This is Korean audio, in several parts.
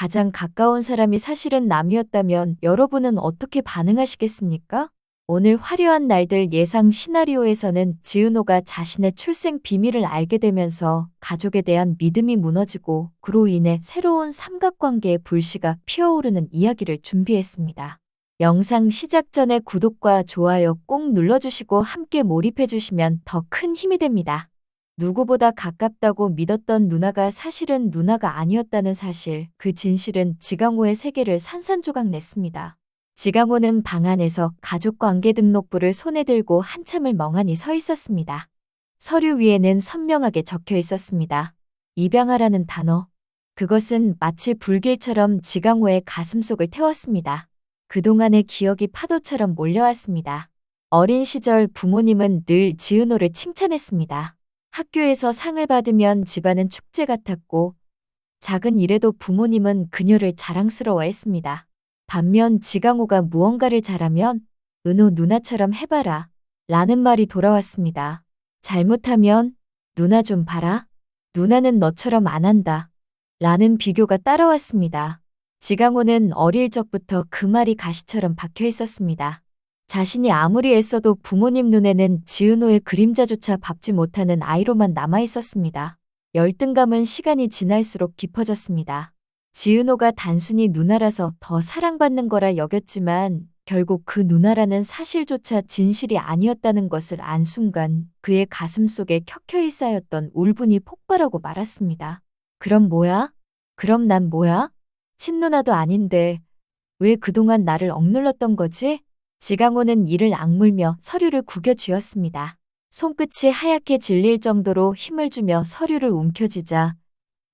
가장 가까운 사람이 사실은 남이었다면 여러분은 어떻게 반응하시겠습니까? 오늘 화려한 날들 예상 시나리오에서는 지은호가 자신의 출생 비밀을 알게 되면서 가족에 대한 믿음이 무너지고 그로 인해 새로운 삼각관계의 불씨가 피어오르는 이야기를 준비했습니다. 영상 시작 전에 구독과 좋아요 꼭 눌러주시고 함께 몰입해주시면 더 큰 힘이 됩니다. 누구보다 가깝다고 믿었던 누나가 사실은 누나가 아니었다는 사실, 그 진실은 지강호의 세계를 산산조각 냈습니다. 지강호는 방 안에서 가족관계 등록부를 손에 들고 한참을 멍하니 서 있었습니다. 서류 위에는 선명하게 적혀 있었습니다. 입양하라는 단어. 그것은 마치 불길처럼 지강호의 가슴속을 태웠습니다. 그동안의 기억이 파도처럼 몰려왔습니다. 어린 시절 부모님은 늘 지은호를 칭찬했습니다. 학교에서 상을 받으면 집안은 축제 같았고 작은 일에도 부모님은 그녀를 자랑스러워했습니다. 반면 지강호가 무언가를 잘하면 은호 누나처럼 해봐라 라는 말이 돌아왔습니다. 잘못하면 누나 좀 봐라. 누나는 너처럼 안 한다. 라는 비교가 따라왔습니다. 지강호는 어릴 적부터 그 말이 가시처럼 박혀 있었습니다. 자신이 아무리 애써도 부모님 눈에는 지은호의 그림자조차 밟지 못하는 아이로만 남아 있었습니다. 열등감은 시간이 지날수록 깊어졌습니다. 지은호가 단순히 누나라서 더 사랑받는 거라 여겼지만 결국 그 누나라는 사실조차 진실이 아니었다는 것을 안 순간 그의 가슴 속에 켜켜이 쌓였던 울분이 폭발하고 말았습니다. 그럼 뭐야? 그럼 난 뭐야? 친누나도 아닌데 왜 그동안 나를 억눌렀던 거지? 지강호는 이를 악물며 서류를 구겨 쥐었습니다. 손끝이 하얗게 질릴 정도로 힘을 주며 서류를 움켜쥐자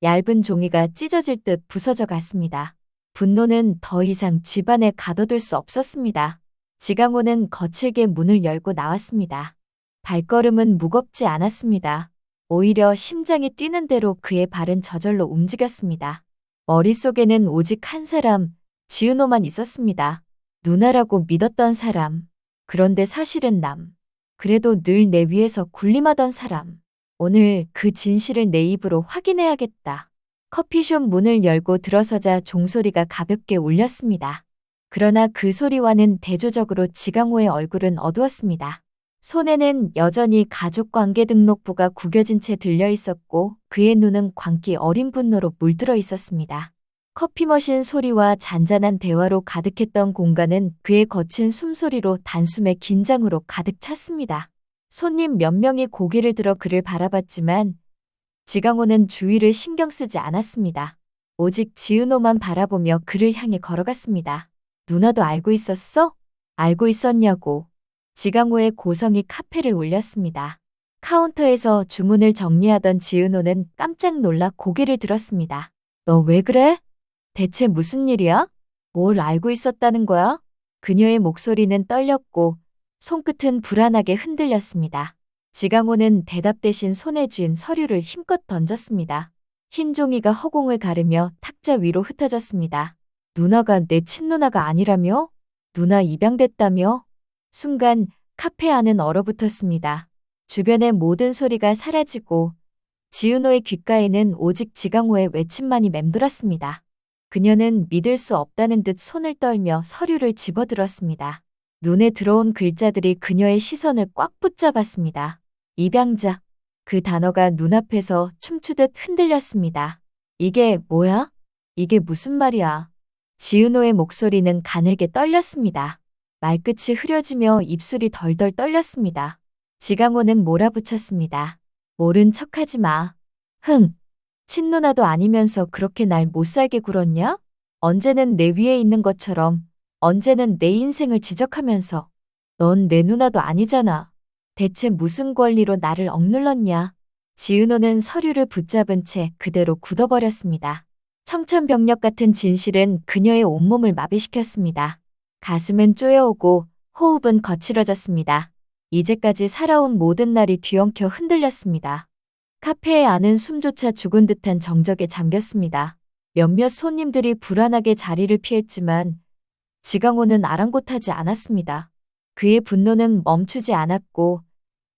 얇은 종이가 찢어질 듯 부서져 갔습니다. 분노는 더 이상 집안에 가둬둘 수 없었습니다. 지강호는 거칠게 문을 열고 나왔습니다. 발걸음은 무겁지 않았습니다. 오히려 심장이 뛰는 대로 그의 발은 저절로 움직였습니다. 머릿속에는 오직 한 사람, 지은호만 있었습니다. 누나라고 믿었던 사람. 그런데 사실은 남. 그래도 늘 내 위에서 군림하던 사람. 오늘 그 진실을 내 입으로 확인해야겠다. 커피숍 문을 열고 들어서자 종소리가 가볍게 울렸습니다. 그러나 그 소리와는 대조적으로 지강호의 얼굴은 어두웠습니다. 손에는 여전히 가족관계 등록부가 구겨진 채 들려 있었고 그의 눈은 광기 어린 분노로 물들어 있었습니다. 커피 머신 소리와 잔잔한 대화로 가득했던 공간은 그의 거친 숨소리로 단숨에 긴장으로 가득 찼습니다. 손님 몇 명이 고개를 들어 그를 바라봤지만 지강호는 주위를 신경 쓰지 않았습니다. 오직 지은호만 바라보며 그를 향해 걸어갔습니다. 누나도 알고 있었어? 알고 있었냐고. 지강호의 고성이 카페를 울렸습니다. 카운터에서 주문을 정리하던 지은호는 깜짝 놀라 고개를 들었습니다. 너 왜 그래? 대체 무슨 일이야? 뭘 알고 있었다는 거야? 그녀의 목소리는 떨렸고 손끝은 불안하게 흔들렸습니다. 지강호는 대답 대신 손에 쥔 서류를 힘껏 던졌습니다. 흰 종이가 허공을 가르며 탁자 위로 흩어졌습니다. 누나가 내 친누나가 아니라며? 누나 입양됐다며? 순간 카페 안은 얼어붙었습니다. 주변의 모든 소리가 사라지고 지은호의 귓가에는 오직 지강호의 외침만이 맴돌았습니다. 그녀는 믿을 수 없다는 듯 손을 떨며 서류를 집어들었습니다. 눈에 들어온 글자들이 그녀의 시선을 꽉 붙잡았습니다. 입양자. 그 단어가 눈앞에서 춤추듯 흔들렸습니다. 이게 뭐야? 이게 무슨 말이야? 지은호의 목소리는 가늘게 떨렸습니다. 말끝이 흐려지며 입술이 덜덜 떨렸습니다. 지강호는 몰아붙였습니다. 모른 척하지 마. 흥. 친누나도 아니면서 그렇게 날 못살게 굴었냐? 언제는 내 위에 있는 것처럼 언제는 내 인생을 지적하면서 넌 내 누나도 아니잖아. 대체 무슨 권리로 나를 억눌렀냐? 지은호는 서류를 붙잡은 채 그대로 굳어버렸습니다. 청천벽력 같은 진실은 그녀의 온몸을 마비시켰습니다. 가슴은 쪼여오고 호흡은 거칠어졌습니다. 이제까지 살아온 모든 날이 뒤엉켜 흔들렸습니다. 카페의 안은 숨조차 죽은 듯한 정적에 잠겼습니다. 몇몇 손님들이 불안하게 자리를 피했지만 지강호는 아랑곳하지 않았습니다. 그의 분노는 멈추지 않았고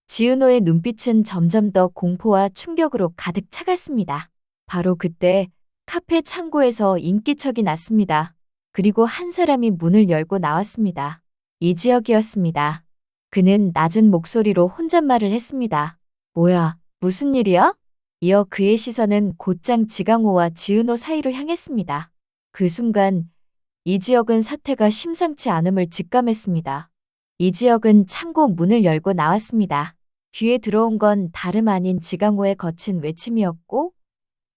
지은호의 눈빛은 점점 더 공포와 충격으로 가득 차갔습니다. 바로 그때 카페 창고에서 인기척이 났습니다. 그리고 한 사람이 문을 열고 나왔습니다. 이지혁이었습니다. 그는 낮은 목소리로 혼잣말을 했습니다. 뭐야, 무슨 일이야? 이어 그의 시선은 곧장 지강호와 지은호 사이로 향했습니다. 그 순간 이지혁은 사태가 심상치 않음을 직감했습니다. 이지혁은 창고 문을 열고 나왔습니다. 귀에 들어온 건 다름 아닌 지강호의 거친 외침이었고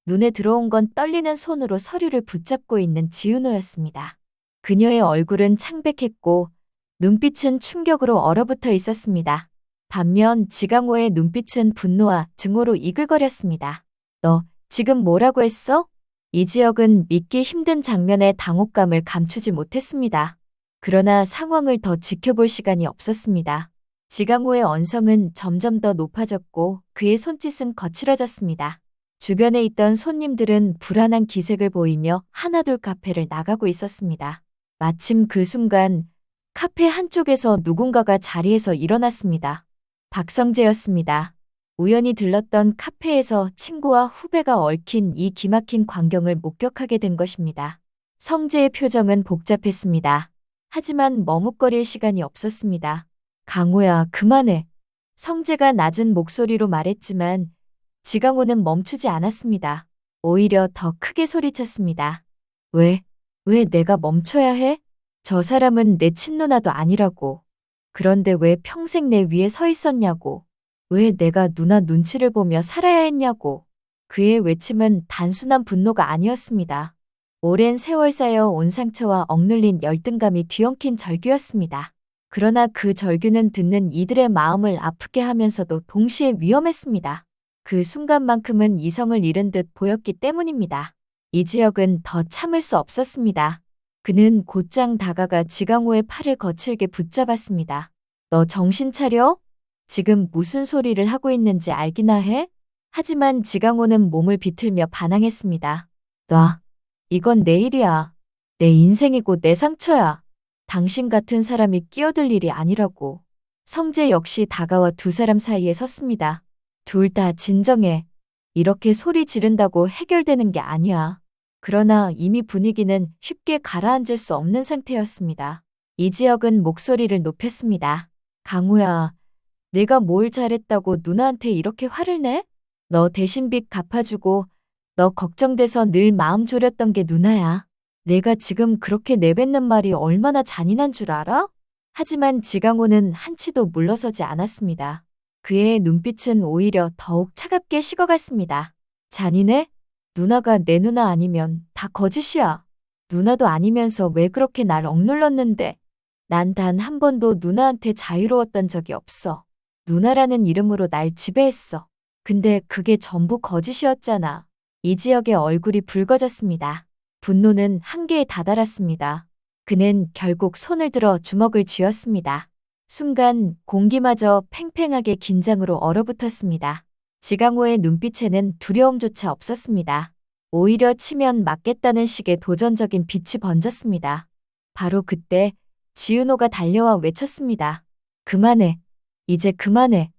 눈에 들어온 건 떨리는 손으로 서류를 붙잡고 있는 지은호였습니다. 그녀의 얼굴은 창백했고 눈빛은 충격으로 얼어붙어 있었습니다. 반면 지강호의 눈빛은 분노와 증오로 이글거렸습니다. 너 지금 뭐라고 했어? 이지혁은 믿기 힘든 장면의 당혹감을 감추지 못했습니다. 그러나 상황을 더 지켜볼 시간이 없었습니다. 지강호의 언성은 점점 더 높아졌고 그의 손짓은 거칠어졌습니다. 주변에 있던 손님들은 불안한 기색을 보이며 하나둘 카페를 나가고 있었습니다. 마침 그 순간 카페 한쪽에서 누군가가 자리에서 일어났습니다. 박성재였습니다. 우연히 들렀던 카페에서 친구와 후배가 얽힌 이 기막힌 광경을 목격하게 된 것입니다. 성재의 표정은 복잡했습니다. 하지만 머뭇거릴 시간이 없었습니다. 강호야, 그만해. 성재가 낮은 목소리로 말했지만 지강호는 멈추지 않았습니다. 오히려 더 크게 소리쳤습니다. 왜? 왜 내가 멈춰야 해? 저 사람은 내 친누나도 아니라고. 그런데 왜 평생 내 위에 서 있었냐고. 왜 내가 누나 눈치를 보며 살아야 했냐고. 그의 외침은 단순한 분노가 아니었습니다. 오랜 세월 쌓여 온 상처와 억눌린 열등감이 뒤엉킨 절규였습니다. 그러나 그 절규는 듣는 이들의 마음을 아프게 하면서도 동시에 위험했습니다. 그 순간만큼은 이성을 잃은 듯 보였기 때문입니다. 이지혁은 더 참을 수 없었습니다. 그는 곧장 다가가 지강호의 팔을 거칠게 붙잡았습니다. 너 정신 차려? 지금 무슨 소리를 하고 있는지 알기나 해? 하지만 지강호는 몸을 비틀며 반항했습니다. 놔. 이건 내 일이야. 내 인생이고 내 상처야. 당신 같은 사람이 끼어들 일이 아니라고. 성재 역시 다가와 두 사람 사이에 섰습니다. 둘 다 진정해. 이렇게 소리 지른다고 해결되는 게 아니야. 그러나 이미 분위기는 쉽게 가라앉을 수 없는 상태였습니다. 이지혁은 목소리를 높였습니다. 강우야, 내가 뭘 잘했다고 누나한테 이렇게 화를 내? 너 대신 빚 갚아주고 너 걱정돼서 늘 마음 졸였던 게 누나야. 내가 지금 그렇게 내뱉는 말이 얼마나 잔인한 줄 알아? 하지만 지강호는 한치도 물러서지 않았습니다. 그의 눈빛은 오히려 더욱 차갑게 식어갔습니다. 잔인해? 누나가 내 누나 아니면 다 거짓이야. 누나도 아니면서 왜 그렇게 날 억눌렀는데? 난 단 한 번도 누나한테 자유로웠던 적이 없어. 누나라는 이름으로 날 지배했어. 근데 그게 전부 거짓이었잖아. 이지혁의 얼굴이 붉어졌습니다. 분노는 한계에 다다랐습니다. 그는 결국 손을 들어 주먹을 쥐었습니다. 순간 공기마저 팽팽하게 긴장으로 얼어붙었습니다. 지강호의 눈빛에는 두려움조차 없었습니다. 오히려 치면 맞겠다는 식의 도전적인 빛이 번졌습니다. 바로 그때 지은호가 달려와 외쳤습니다. 그만해. 이제 그만해.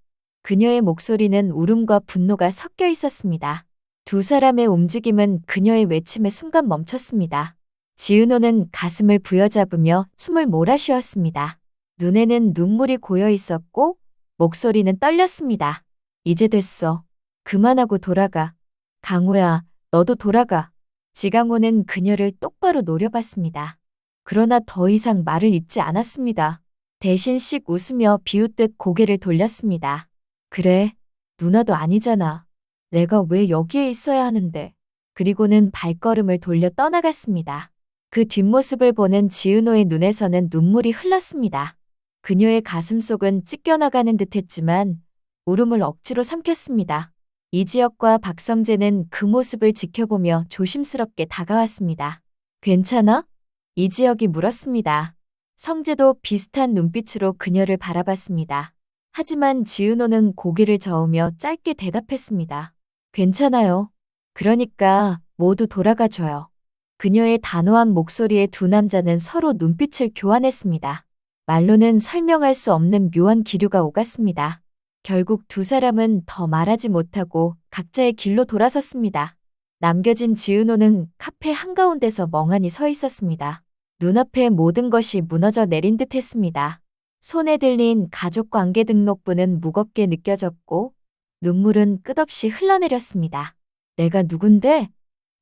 그녀의 목소리는 울음과 분노가 섞여 있었습니다. 두 사람의 움직임은 그녀의 외침에 순간 멈췄습니다. 지은호는 가슴을 부여잡으며 숨을 몰아쉬었습니다. 눈에는 눈물이 고여 있었고 목소리는 떨렸습니다. 이제 됐어. 그만하고 돌아가. 강호야, 너도 돌아가. 지강호는 그녀를 똑바로 노려봤습니다. 그러나 더 이상 말을 잇지 않았습니다. 대신 씩 웃으며 비웃듯 고개를 돌렸습니다. 그래, 누나도 아니잖아. 내가 왜 여기에 있어야 하는데. 그리고는 발걸음을 돌려 떠나갔습니다. 그 뒷모습을 보는 지은호의 눈에서는 눈물이 흘렀습니다. 그녀의 가슴 속은 찢겨나가는 듯 했지만 울음을 억지로 삼켰습니다. 이지혁과 박성재는 그 모습을 지켜보며 조심스럽게 다가왔습니다. 괜찮아? 이지혁이 물었습니다. 성재도 비슷한 눈빛으로 그녀를 바라봤습니다. 하지만 지은호는 고개를 저으며 짧게 대답했습니다. 괜찮아요. 그러니까 모두 돌아가줘요. 그녀의 단호한 목소리에 두 남자는 서로 눈빛을 교환했습니다. 말로는 설명할 수 없는 묘한 기류가 오갔습니다. 결국 두 사람은 더 말하지 못하고 각자의 길로 돌아섰습니다. 남겨진 지은호는 카페 한가운데서 멍하니 서 있었습니다. 눈앞에 모든 것이 무너져 내린 듯 했습니다. 손에 들린 가족 관계 등록부는 무겁게 느껴졌고 눈물은 끝없이 흘러내렸습니다. 내가 누군데?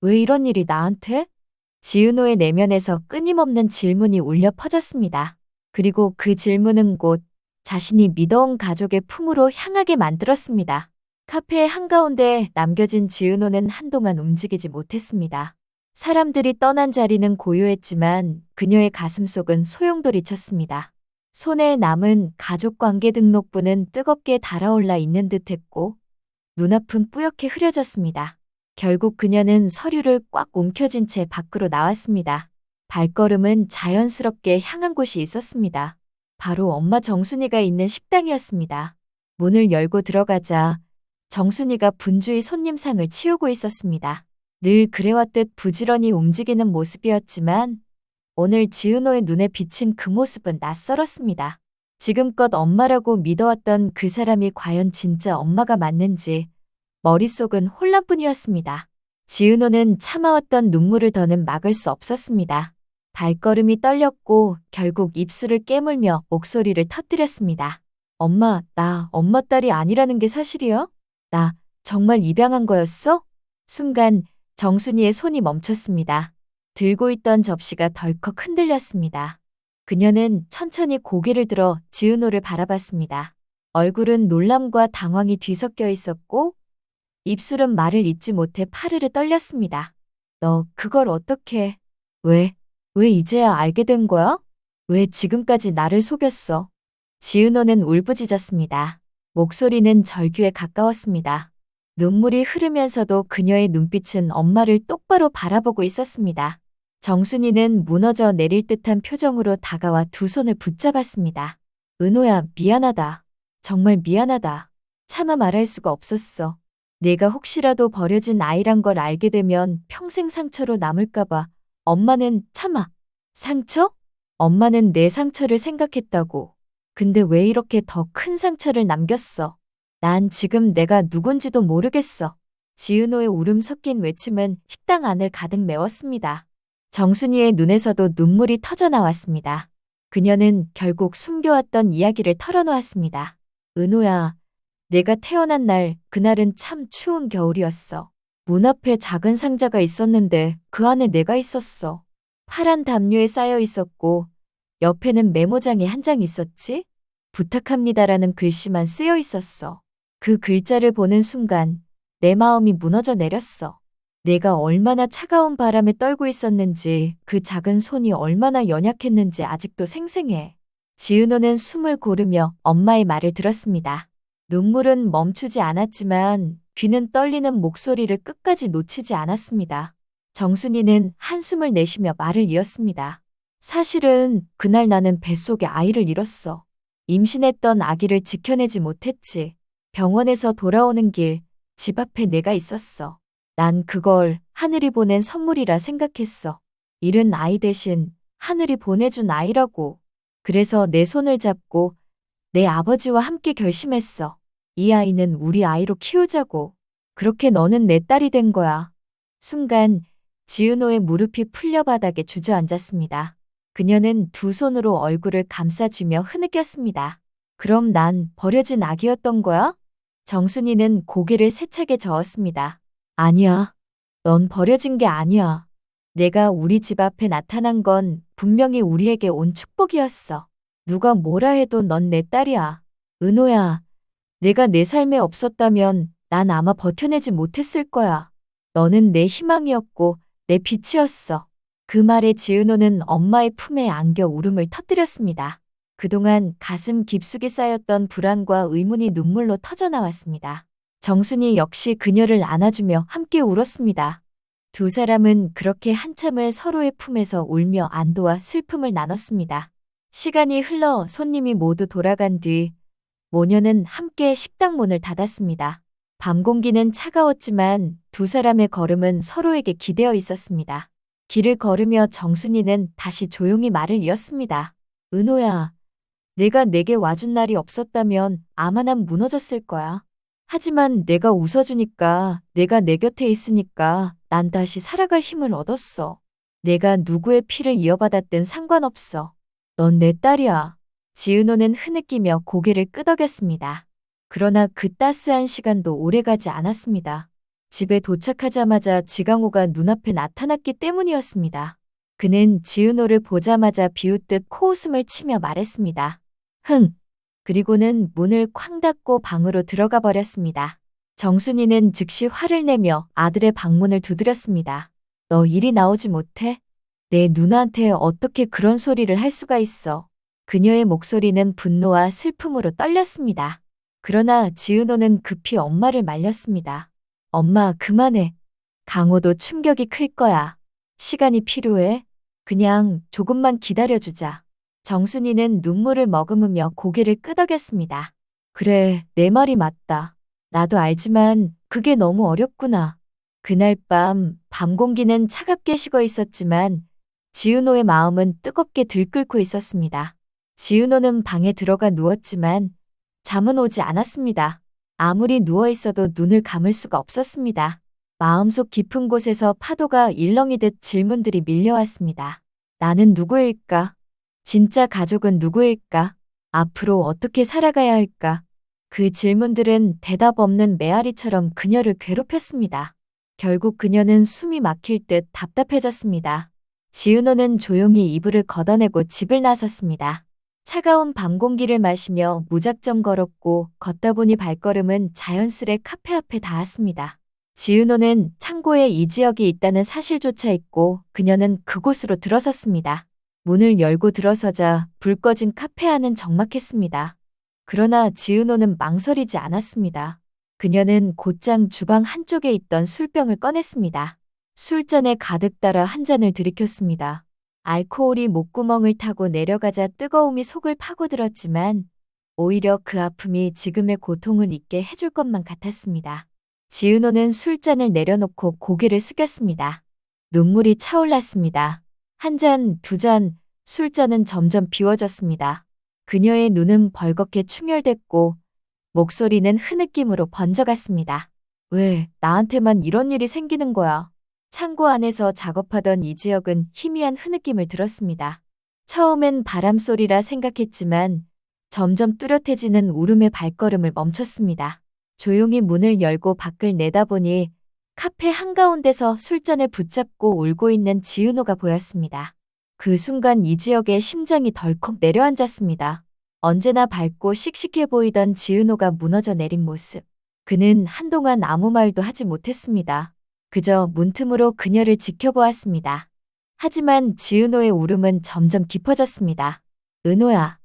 왜 이런 일이 나한테? 지은호의 내면에서 끊임없는 질문이 울려 퍼졌습니다. 그리고 그 질문은 곧 자신이 믿어온 가족의 품으로 향하게 만들었습니다. 카페의 한가운데 남겨진 지은호는 한동안 움직이지 못했습니다. 사람들이 떠난 자리는 고요했지만 그녀의 가슴 속은 소용돌이쳤습니다. 손에 남은 가족관계 등록부는 뜨겁게 달아올라 있는 듯했고 눈앞은 뿌옇게 흐려졌습니다. 결국 그녀는 서류를 꽉 움켜쥔 채 밖으로 나왔습니다. 발걸음은 자연스럽게 향한 곳이 있었습니다. 바로 엄마 정순이가 있는 식당이었습니다. 문을 열고 들어가자 정순이가 분주히 손님상을 치우고 있었습니다. 늘 그래왔듯 부지런히 움직이는 모습이었지만 오늘 지은호의 눈에 비친 그 모습은 낯설었습니다. 지금껏 엄마라고 믿어왔던 그 사람이 과연 진짜 엄마가 맞는지 머릿속은 혼란뿐이었습니다. 지은호는 참아왔던 눈물을 더는 막을 수 없었습니다. 발걸음이 떨렸고 결국 입술을 깨물며 목소리를 터뜨렸습니다. 엄마, 나 엄마 딸이 아니라는 게 사실이야? 나 정말 입양한 거였어? 순간 정순이의 손이 멈췄습니다. 들고 있던 접시가 덜컥 흔들렸습니다. 그녀는 천천히 고개를 들어 지은호를 바라봤습니다. 얼굴은 놀람과 당황이 뒤섞여 있었고 입술은 말을 잇지 못해 파르르 떨렸습니다. 너 그걸 어떻게, 왜, 왜 이제야 알게 된 거야? 왜 지금까지 나를 속였어? 지은호는 울부짖었습니다. 목소리는 절규에 가까웠습니다. 눈물이 흐르면서도 그녀의 눈빛은 엄마를 똑바로 바라보고 있었습니다. 정순이는 무너져 내릴 듯한 표정으로 다가와 두 손을 붙잡았습니다. 은호야, 미안하다. 정말 미안하다. 차마 말할 수가 없었어. 내가 혹시라도 버려진 아이란 걸 알게 되면 평생 상처로 남을까봐 엄마는 참아. 상처? 엄마는 내 상처를 생각했다고. 근데 왜 이렇게 더 큰 상처를 남겼어? 난 지금 내가 누군지도 모르겠어. 지은호의 울음 섞인 외침은 식당 안을 가득 메웠습니다. 정순이의 눈에서도 눈물이 터져 나왔습니다. 그녀는 결국 숨겨왔던 이야기를 털어놓았습니다. 은호야, 내가 태어난 날, 그날은 참 추운 겨울이었어. 문 앞에 작은 상자가 있었는데 그 안에 내가 있었어. 파란 담요에 쌓여 있었고, 옆에는 메모장이 한 장 있었지? 부탁합니다라는 글씨만 쓰여 있었어. 그 글자를 보는 순간 내 마음이 무너져 내렸어. 내가 얼마나 차가운 바람에 떨고 있었는지 그 작은 손이 얼마나 연약했는지 아직도 생생해. 지은호는 숨을 고르며 엄마의 말을 들었습니다. 눈물은 멈추지 않았지만 귀는 떨리는 목소리를 끝까지 놓치지 않았습니다. 정순이는 한숨을 내쉬며 말을 이었습니다. 사실은 그날 나는 뱃속에 아이를 잃었어. 임신했던 아기를 지켜내지 못했지. 병원에서 돌아오는 길, 집 앞에 내가 있었어. 난 그걸 하늘이 보낸 선물이라 생각했어. 잃은 아이 대신 하늘이 보내준 아이라고. 그래서 내 손을 잡고 내 아버지와 함께 결심했어. 이 아이는 우리 아이로 키우자고. 그렇게 너는 내 딸이 된 거야. 순간 지은호의 무릎이 풀려 바닥에 주저앉았습니다. 그녀는 두 손으로 얼굴을 감싸주며 흐느꼈습니다. 그럼 난 버려진 아기였던 거야? 정순이는 고개를 세차게 저었습니다. 아니야. 넌 버려진 게 아니야. 내가 우리 집 앞에 나타난 건 분명히 우리에게 온 축복이었어. 누가 뭐라 해도 넌 내 딸이야. 은호야. 내가 내 삶에 없었다면 난 아마 버텨내지 못했을 거야. 너는 내 희망이었고 내 빛이었어. 그 말에 지은호는 엄마의 품에 안겨 울음을 터뜨렸습니다. 그동안 가슴 깊숙이 쌓였던 불안과 의문이 눈물로 터져 나왔습니다. 정순이 역시 그녀를 안아주며 함께 울었습니다. 두 사람은 그렇게 한참을 서로의 품에서 울며 안도와 슬픔을 나눴습니다. 시간이 흘러 손님이 모두 돌아간 뒤 모녀는 함께 식당 문을 닫았습니다. 밤 공기는 차가웠지만 두 사람의 걸음은 서로에게 기대어 있었습니다. 길을 걸으며 정순이는 다시 조용히 말을 이었습니다. 은호야, 내가 내게 와준 날이 없었다면 아마 난 무너졌을 거야. 하지만 내가 웃어주니까, 내가 내 곁에 있으니까 난 다시 살아갈 힘을 얻었어. 내가 누구의 피를 이어받았든 상관없어. 넌 내 딸이야. 지은호는 흐느끼며 고개를 끄덕였습니다. 그러나 그 따스한 시간도 오래가지 않았습니다. 집에 도착하자마자 지강호가 눈앞에 나타났기 때문이었습니다. 그는 지은호를 보자마자 비웃듯 코웃음을 치며 말했습니다. 흥! 그리고는 문을 쾅 닫고 방으로 들어가 버렸습니다. 정순이는 즉시 화를 내며 아들의 방문을 두드렸습니다. 너 일이 나오지 못해? 내 누나한테 어떻게 그런 소리를 할 수가 있어? 그녀의 목소리는 분노와 슬픔으로 떨렸습니다. 그러나 지은호는 급히 엄마를 말렸습니다. 엄마, 그만해. 강호도 충격이 클 거야. 시간이 필요해. 그냥 조금만 기다려주자. 정순이는 눈물을 머금으며 고개를 끄덕였습니다. 그래, 내 말이 맞다. 나도 알지만 그게 너무 어렵구나. 그날 밤, 밤 공기는 차갑게 식어 있었지만 지은호의 마음은 뜨겁게 들끓고 있었습니다. 지은호는 방에 들어가 누웠지만 잠은 오지 않았습니다. 아무리 누워 있어도 눈을 감을 수가 없었습니다. 마음속 깊은 곳에서 파도가 일렁이듯 질문들이 밀려왔습니다. 나는 누구일까? 진짜 가족은 누구일까? 앞으로 어떻게 살아가야 할까? 그 질문들은 대답 없는 메아리처럼 그녀를 괴롭혔습니다. 결국 그녀는 숨이 막힐 듯 답답해졌습니다. 지은호는 조용히 이불을 걷어내고 집을 나섰습니다. 차가운 밤 공기를 마시며 무작정 걸었고 걷다 보니 발걸음은 자연스레 카페 앞에 닿았습니다. 지은호는 창고에 이 지역이 있다는 사실조차 잊고 그녀는 그곳으로 들어섰습니다. 문을 열고 들어서자 불 꺼진 카페 안은 적막했습니다. 그러나 지은호는 망설이지 않았습니다. 그녀는 곧장 주방 한쪽에 있던 술병을 꺼냈습니다. 술잔에 가득 따라 한 잔을 들이켰습니다. 알코올이 목구멍을 타고 내려가자 뜨거움이 속을 파고들었지만 오히려 그 아픔이 지금의 고통을 잊게 해줄 것만 같았습니다. 지은호는 술잔을 내려놓고 고개를 숙였습니다. 눈물이 차올랐습니다. 한 잔, 두 잔, 술잔은 점점 비워졌습니다. 그녀의 눈은 벌겋게 충혈됐고 목소리는 흐느낌으로 번져갔습니다. 왜 나한테만 이런 일이 생기는 거야? 창고 안에서 작업하던 이지혁은 희미한 흐느낌을 들었습니다. 처음엔 바람소리라 생각했지만 점점 뚜렷해지는 울음의 발걸음을 멈췄습니다. 조용히 문을 열고 밖을 내다보니 카페 한가운데서 술잔을 붙잡고 울고 있는 지은호가 보였습니다. 그 순간 이지혁의 심장이 덜컥 내려앉았습니다. 언제나 밝고 씩씩해 보이던 지은호가 무너져 내린 모습. 그는 한동안 아무 말도 하지 못했습니다. 그저 문틈으로 그녀를 지켜보았습니다. 하지만 지은호의 울음은 점점 깊어졌습니다. 은호야.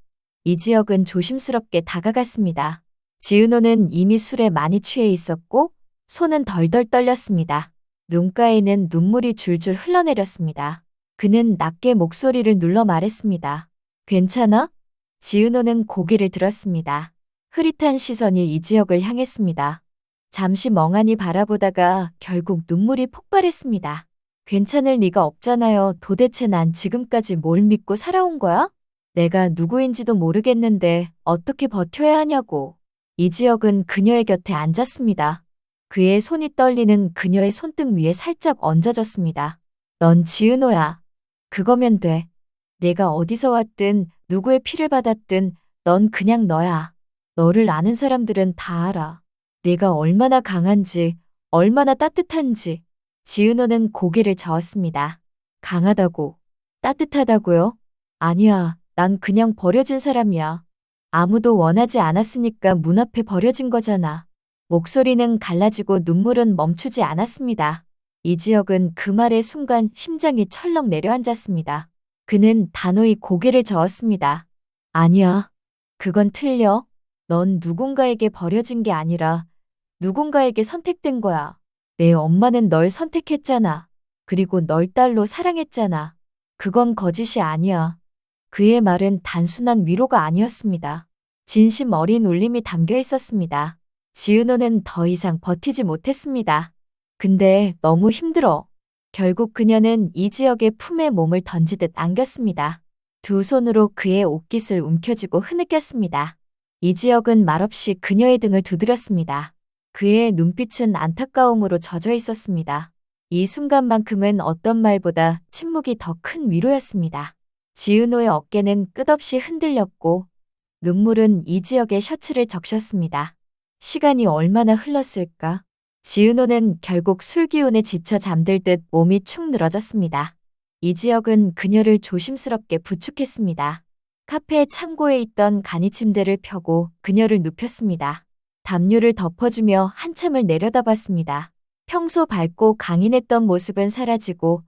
이지혁은 조심스럽게 다가갔습니다. 지은호는 이미 술에 많이 취해 있었고 손은 덜덜 떨렸습니다. 눈가에는 눈물이 줄줄 흘러내렸습니다. 그는 낮게 목소리를 눌러 말했습니다. 괜찮아? 지은호는 고개를 들었습니다. 흐릿한 시선이 이지혁을 향했습니다. 잠시 멍하니 바라보다가 결국 눈물이 폭발했습니다. 괜찮을 리가 없잖아요. 도대체 난 지금까지 뭘 믿고 살아온 거야? 내가 누구인지도 모르겠는데 어떻게 버텨야 하냐고. 이지혁은 그녀의 곁에 앉았습니다. 그의 손이 떨리는 그녀의 손등 위에 살짝 얹어졌습니다. 넌 지은호야. 그거면 돼. 내가 어디서 왔든 누구의 피를 받았든 넌 그냥 너야. 너를 아는 사람들은 다 알아. 내가 얼마나 강한지, 얼마나 따뜻한지. 지은호는 고개를 저었습니다. 강하다고. 따뜻하다고요? 아니야. 난 그냥 버려진 사람이야. 아무도 원하지 않았으니까 문 앞에 버려진 거잖아. 목소리는 갈라지고 눈물은 멈추지 않았습니다. 이지혁은 그 말의 순간 심장이 철렁 내려앉았습니다. 그는 단호히 고개를 저었습니다. 아니야. 그건 틀려. 넌 누군가에게 버려진 게 아니라 누군가에게 선택된 거야. 내 엄마는 널 선택했잖아. 그리고 널 딸로 사랑했잖아. 그건 거짓이 아니야. 그의 말은 단순한 위로가 아니었습니다. 진심 어린 울림이 담겨 있었습니다. 지은호는 더 이상 버티지 못했습니다. 근데 너무 힘들어. 결국 그녀는 이지혁의 품에 몸을 던지듯 안겼습니다. 두 손으로 그의 옷깃을 움켜쥐고 흐느꼈습니다. 이지혁은 말없이 그녀의 등을 두드렸습니다. 그의 눈빛은 안타까움으로 젖어 있었습니다. 이 순간만큼은 어떤 말보다 침묵이 더 큰 위로였습니다. 지은호의 어깨는 끝없이 흔들렸고 눈물은 이지혁의 셔츠를 적셨습니다. 시간이 얼마나 흘렀을까? 지은호는 결국 술 기운에 지쳐 잠들 듯 몸이 축 늘어졌습니다. 이지혁은 그녀를 조심스럽게 부축했습니다. 카페 창고에 있던 간이 침대를 펴고 그녀를 눕혔습니다. 담요를 덮어주며 한참을 내려다봤습니다. 평소 밝고 강인했던 모습은 사라지고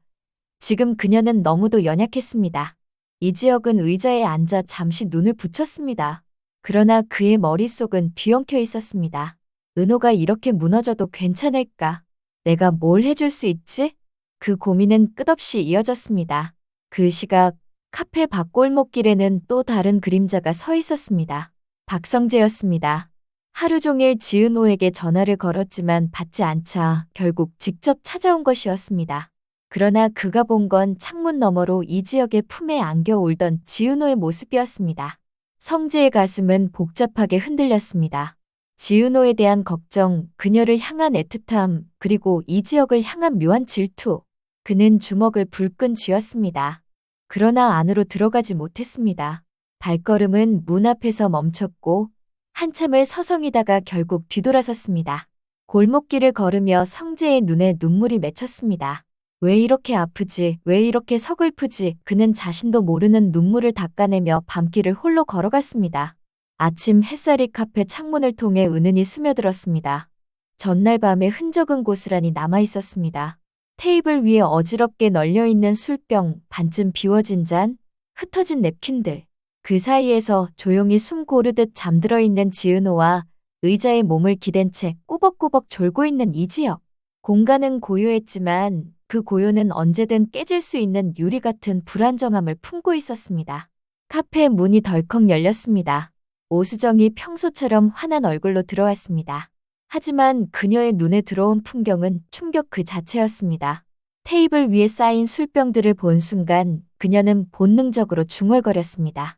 지금 그녀는 너무도 연약했습니다. 이지혁은 의자에 앉아 잠시 눈을 붙였습니다. 그러나 그의 머릿속은 뒤엉켜 있었습니다. 은호가 이렇게 무너져도 괜찮을까? 내가 뭘 해줄 수 있지? 그 고민은 끝없이 이어졌습니다. 그 시각 카페 밖골목길에는 또 다른 그림자가 서 있었습니다. 박성재였습니다. 하루 종일 지은호에게 전화를 걸었지만 받지 않자 결국 직접 찾아온 것이었습니다. 그러나 그가 본 건 창문 너머로 이지혁의 품에 안겨 울던 지은호의 모습이었습니다. 성재의 가슴은 복잡하게 흔들렸습니다. 지은호에 대한 걱정, 그녀를 향한 애틋함, 그리고 이지혁을 향한 묘한 질투. 그는 주먹을 불끈 쥐었습니다. 그러나 안으로 들어가지 못했습니다. 발걸음은 문 앞에서 멈췄고 한참을 서성이다가 결국 뒤돌아섰습니다. 골목길을 걸으며 성재의 눈에 눈물이 맺혔습니다. 왜 이렇게 아프지, 왜 이렇게 서글프지, 그는 자신도 모르는 눈물을 닦아내며 밤길을 홀로 걸어갔습니다. 아침 햇살이 카페 창문을 통해 은은히 스며들었습니다. 전날 밤에 흔적은 고스란히 남아 있었습니다. 테이블 위에 어지럽게 널려있는 술병, 반쯤 비워진 잔, 흩어진 냅킨들. 그 사이에서 조용히 숨 고르듯 잠들어 있는 지은호와 의자에 몸을 기댄 채 꾸벅꾸벅 졸고 있는 이지혁. 공간은 고요했지만 그 고요는 언제든 깨질 수 있는 유리 같은 불안정함을 품고 있었습니다. 카페 문이 덜컥 열렸습니다. 오수정이 평소처럼 환한 얼굴로 들어왔습니다. 하지만 그녀의 눈에 들어온 풍경은 충격 그 자체였습니다. 테이블 위에 쌓인 술병들을 본 순간 그녀는 본능적으로 중얼거렸습니다.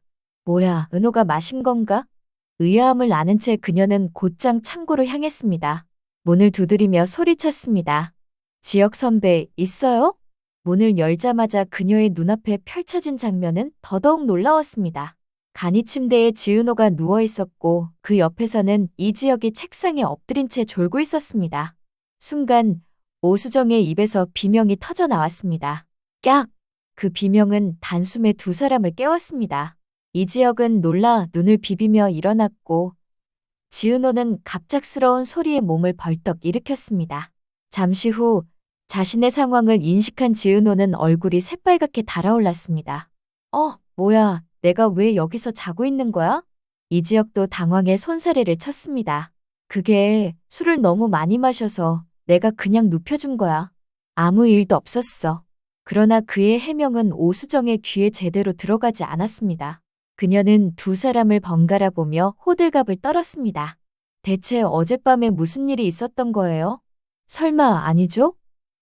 뭐야, 은호가 마신 건가? 의아함을 아는 채 그녀는 곧장 창고로 향했습니다. 문을 두드리며 소리쳤습니다. 지역 선배, 있어요? 문을 열자마자 그녀의 눈앞에 펼쳐진 장면은 더더욱 놀라웠습니다. 간이 침대에 지은호가 누워 있었고 그 옆에서는 이지혁이 책상에 엎드린 채 졸고 있었습니다. 순간 오수정의 입에서 비명이 터져 나왔습니다. 깍! 그 비명은 단숨에 두 사람을 깨웠습니다. 이지혁은 놀라 눈을 비비며 일어났고 지은호는 갑작스러운 소리에 몸을 벌떡 일으켰습니다. 잠시 후 자신의 상황을 인식한 지은호는 얼굴이 새빨갛게 달아올랐습니다. 어, 뭐야, 내가 왜 여기서 자고 있는 거야? 이지혁도 당황해 손사래를 쳤습니다. 그게 술을 너무 많이 마셔서 내가 그냥 눕혀준 거야. 아무 일도 없었어. 그러나 그의 해명은 오수정의 귀에 제대로 들어가지 않았습니다. 그녀는 두 사람을 번갈아 보며 호들갑을 떨었습니다. 대체 어젯밤에 무슨 일이 있었던 거예요? 설마 아니죠?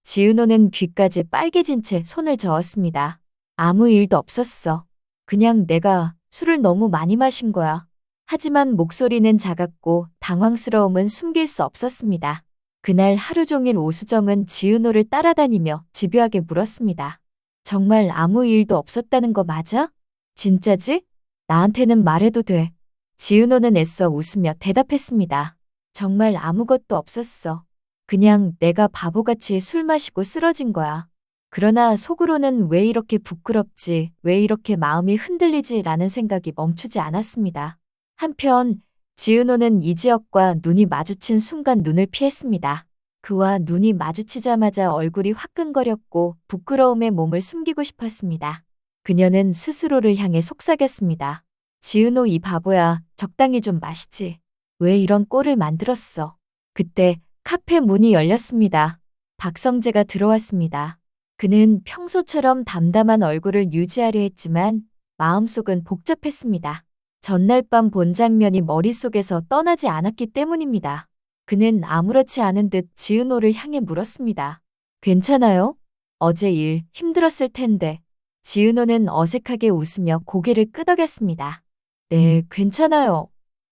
지은호는 귀까지 빨개진 채 손을 저었습니다. 아무 일도 없었어. 그냥 내가 술을 너무 많이 마신 거야. 하지만 목소리는 작았고 당황스러움은 숨길 수 없었습니다. 그날 하루 종일 오수정은 지은호를 따라다니며 집요하게 물었습니다. 정말 아무 일도 없었다는 거 맞아? 진짜지? 나한테는 말해도 돼. 지은호는 애써 웃으며 대답했습니다. 정말 아무것도 없었어. 그냥 내가 바보같이 술 마시고 쓰러진 거야. 그러나 속으로는 왜 이렇게 부끄럽지, 왜 이렇게 마음이 흔들리지 라는 생각이 멈추지 않았습니다. 한편 지은호는 이지혁과 눈이 마주친 순간 눈을 피했습니다. 그와 눈이 마주치자마자 얼굴이 화끈거렸고 부끄러움에 몸을 숨기고 싶었습니다. 그녀는 스스로를 향해 속삭였습니다. 지은호 이 바보야, 적당히 좀 마시지. 왜 이런 꼴을 만들었어? 그때 카페 문이 열렸습니다. 박성재가 들어왔습니다. 그는 평소처럼 담담한 얼굴을 유지하려 했지만 마음속은 복잡했습니다. 전날 밤 본 장면이 머릿속에서 떠나지 않았기 때문입니다. 그는 아무렇지 않은 듯 지은호를 향해 물었습니다. 괜찮아요? 어제 일 힘들었을 텐데. 지은호는 어색하게 웃으며 고개를 끄덕였습니다. 네, 괜찮아요.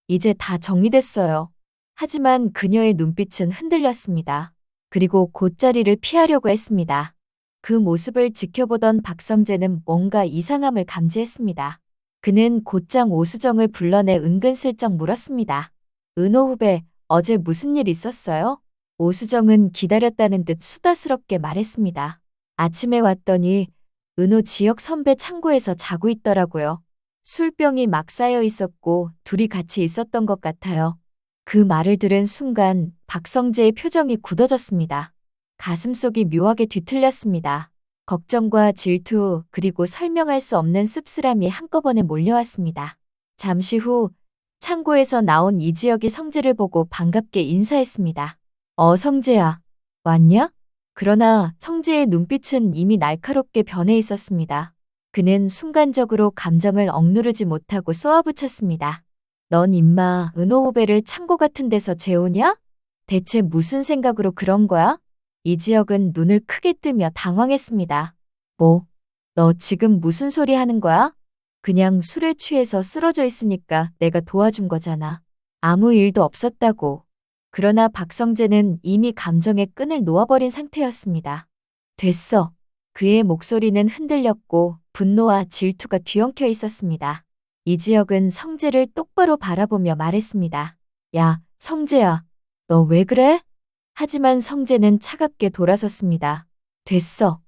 이제 다 정리됐어요. 하지만 그녀의 눈빛은 흔들렸습니다. 그리고 곧자리를 피하려고 했습니다. 그 모습을 지켜보던 박성재는 뭔가 이상함을 감지했습니다. 그는 곧장 오수정을 불러내 은근슬쩍 물었습니다. 은호 후배, 어제 무슨 일 있었어요? 오수정은 기다렸다는 듯 수다스럽게 말했습니다. 아침에 왔더니 은호 지역 선배 창고에서 자고 있더라고요. 술병이 막 쌓여 있었고 둘이 같이 있었던 것 같아요. 그 말을 들은 순간 박성재의 표정이 굳어졌습니다. 가슴속이 묘하게 뒤틀렸습니다. 걱정과 질투 그리고 설명할 수 없는 씁쓸함이 한꺼번에 몰려왔습니다. 잠시 후 창고에서 나온 이지혁이 성재를 보고 반갑게 인사했습니다. 어 성재야 왔냐? 그러나 성재의 눈빛은 이미 날카롭게 변해 있었습니다. 그는 순간적으로 감정을 억누르지 못하고 쏘아붙였습니다. 넌 임마 은호 후배를 창고 같은 데서 재우냐? 대체 무슨 생각으로 그런 거야? 이지혁은 눈을 크게 뜨며 당황했습니다. 뭐? 너 지금 무슨 소리 하는 거야? 그냥 술에 취해서 쓰러져 있으니까 내가 도와준 거잖아. 아무 일도 없었다고. 그러나 박성재는 이미 감정의 끈을 놓아버린 상태였습니다. 됐어. 그의 목소리는 흔들렸고 분노와 질투가 뒤엉켜 있었습니다. 이지혁은 성재를 똑바로 바라보며 말했습니다. 야, 성재야. 너 왜 그래? 하지만 성재는 차갑게 돌아섰습니다. 됐어.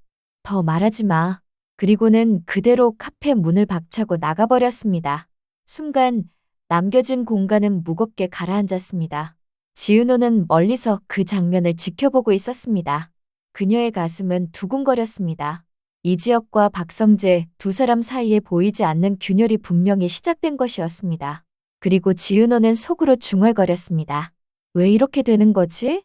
더 말하지 마. 그리고는 그대로 카페 문을 박차고 나가버렸습니다. 순간 남겨진 공간은 무겁게 가라앉았습니다. 지은호는 멀리서 그 장면을 지켜보고 있었습니다. 그녀의 가슴은 두근거렸습니다. 이지혁과 박성재 두 사람 사이에 보이지 않는 균열이 분명히 시작된 것이었습니다. 그리고 지은호는 속으로 중얼거렸습니다. 왜 이렇게 되는 거지?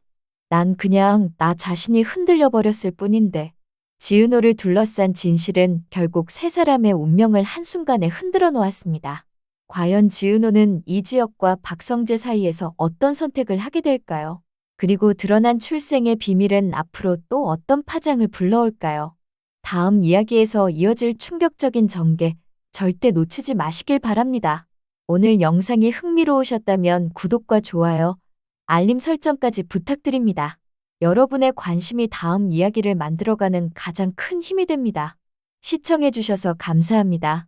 난 그냥 나 자신이 흔들려 버렸을 뿐인데. 지은호를 둘러싼 진실은 결국 세 사람의 운명을 한순간에 흔들어 놓았습니다. 과연 지은호는 이지혁과 박성재 사이에서 어떤 선택을 하게 될까요? 그리고 드러난 출생의 비밀은 앞으로 또 어떤 파장을 불러올까요? 다음 이야기에서 이어질 충격적인 전개 절대 놓치지 마시길 바랍니다. 오늘 영상이 흥미로우셨다면 구독과 좋아요, 알림 설정까지 부탁드립니다. 여러분의 관심이 다음 이야기를 만들어가는 가장 큰 힘이 됩니다. 시청해주셔서 감사합니다.